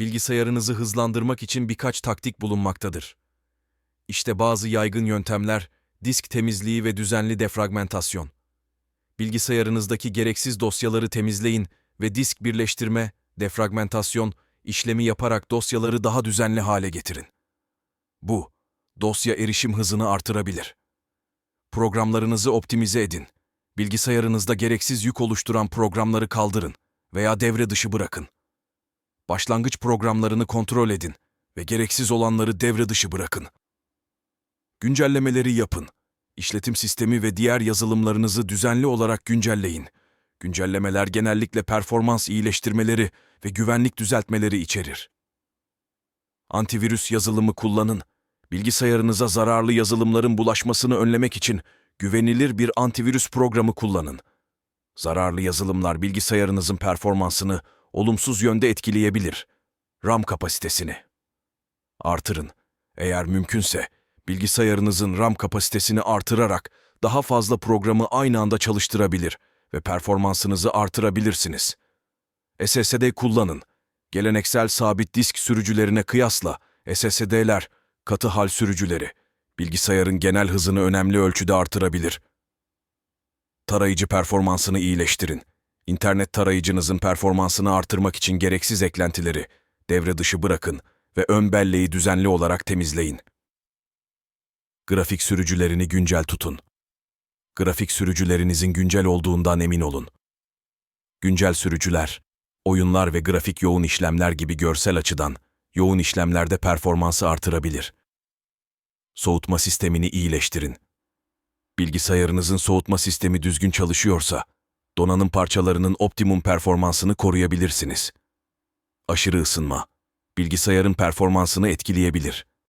bilgisayarınızı hızlandırmak için birkaç taktik bulunmaktadır. İşte bazı yaygın yöntemler, disk temizliği ve düzenli defragmentasyon. Bilgisayarınızdaki gereksiz dosyaları temizleyin ve disk birleştirme, defragmentasyon işlemi yaparak dosyaları daha düzenli hale getirin. Bu, dosya erişim hızını artırabilir. Programlarınızı optimize edin. Bilgisayarınızda gereksiz yük oluşturan programları kaldırın veya devre dışı bırakın. Başlangıç programlarını kontrol edin ve gereksiz olanları devre dışı bırakın. Güncellemeleri yapın. İşletim sistemi ve diğer yazılımlarınızı düzenli olarak güncelleyin. Güncellemeler genellikle performans iyileştirmeleri ve güvenlik düzeltmeleri içerir. Antivirüs yazılımı kullanın. Bilgisayarınıza zararlı yazılımların bulaşmasını önlemek için güvenilir bir antivirüs programı kullanın. Zararlı yazılımlar bilgisayarınızın performansını olumsuz yönde etkileyebilir. RAM kapasitesini artırın. Eğer mümkünse bilgisayarınızın RAM kapasitesini artırarak daha fazla programı aynı anda çalıştırabilir ve performansınızı artırabilirsiniz. SSD kullanın. Geleneksel sabit disk sürücülerine kıyasla SSD'ler katı hal sürücüleri bilgisayarın genel hızını önemli ölçüde artırabilir. Tarayıcı performansını iyileştirin. İnternet tarayıcınızın performansını artırmak için gereksiz eklentileri devre dışı bırakın ve ön belleği düzenli olarak temizleyin. Grafik sürücülerini güncel tutun. Grafik sürücülerinizin güncel olduğundan emin olun. Güncel sürücüler, oyunlar ve grafik yoğun işlemler gibi görsel açıdan yoğun işlemlerde performansı artırabilir. Soğutma sistemini iyileştirin. Bilgisayarınızın soğutma sistemi düzgün çalışıyorsa, donanım parçalarının optimum performansını koruyabilirsiniz. Aşırı ısınma, bilgisayarın performansını etkileyebilir.